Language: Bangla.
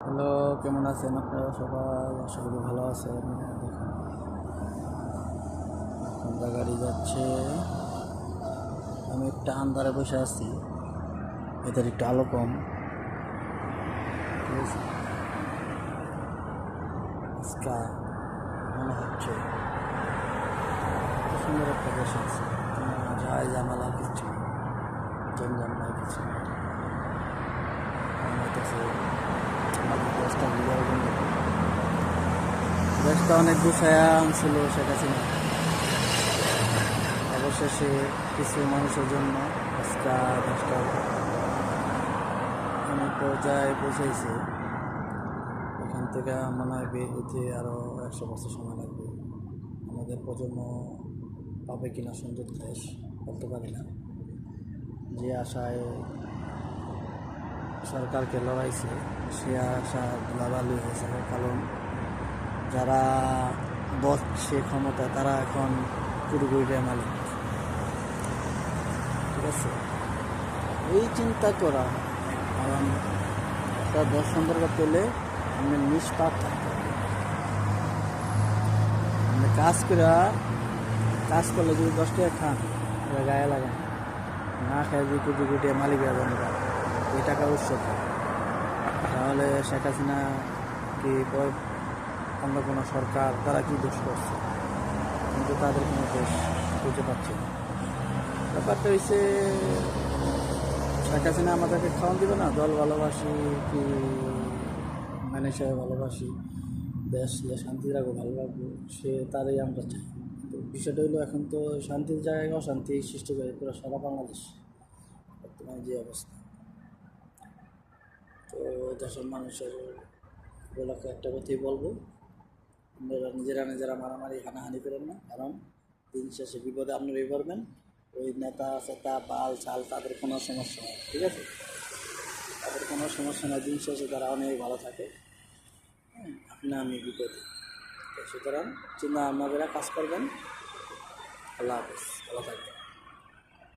হ্যালো, কেমন আছেন আপনারা সবাই? আশা করি ভালো আছেন। দেখুন গাড়ি যাচ্ছে। আমি একটা আন্ধারে বসে আছি। এদের একটু আলো কম। আছে? মনে হচ্ছে সুন্দর একটা দেশ আছে। ঝাই ঝামেলা কিছু নেই। জঞ্জাল নাই কিছু। নেই মনে হইতেছে আমাদের দেশটা বিজয় বন্ধু দেশটা অনেক গুছায়া আনছিল শেখ হাসিনা। অবশেষে কিছু মানুষের জন্য আজকে দেশটা অনেক পর্যায়ে পৌঁছেছে এখান থেকে মনে হয় বের হইতে আরও একশো বছর সময় লাগবে। আমাদের প্রজন্ম পাবে কিনা সুন্দর দেশ বলতে পারি না। যে আশায় সরকারকে লড়াইছে, সে আশা ধুলাবালি হয়েছে। কারণ যারা বসছে ক্ষমতা, তারা এখন পুরোপুরিটাই মালিক। ঠিক আছে? এই চিন্তা করা, কারণ একটা দশ সম্পর্কে পেলে আমরা নিষ্পাপ থাকতে আমরা কাজ করে কাজ করলে যদি দশ টাকা খান এটা গায়ে লাগান না। খায় যদি কোটি কোটি মালিক যাবেন এই টাকা উৎস খায়। তাহলে শেখ হাসিনা কি অন্য কোনো সরকার তারা কি দোষ করছে? কিন্তু তাদের কোনো দোষ খুঁজে পাচ্ছে না। ব্যাপারটা হচ্ছে শেখ হাসিনা আমাদেরকে খাওয়ান দিবে না? দল ভালোবাসি কি ম্যানেজার ভালোবাসি? দেশ শান্তি রাখব ভালো রাখব সে তারই আমরা চাই। তো বিষয়টা হলো এখন তো শান্তির জায়গায় অশান্তি সৃষ্টি করে পুরো সারা বাংলাদেশ। বর্তমানে যে অবস্থা। তো দেশের মানুষের বলাকে একটা কথাই বলব আপনারা নিজেরা নিজেরা মারামারি হানাহানি করেন না। কারণ দিন শেষে বিপদে আপনারাই পড়বেন ওই নেতা সেতা বাল চাল তাদের কোনো সমস্যা নেই ঠিক আছে? তাদের কোনো সমস্যা নেই। দিন শেষে তারা অনেক ভালো থাকে। হ্যাঁ, আপনি আমি বিপদে। সুতরাং চিন্তা আপনারা কাজ করবেন। আল্লাহ হাফেজ। ভালো থাকবেন।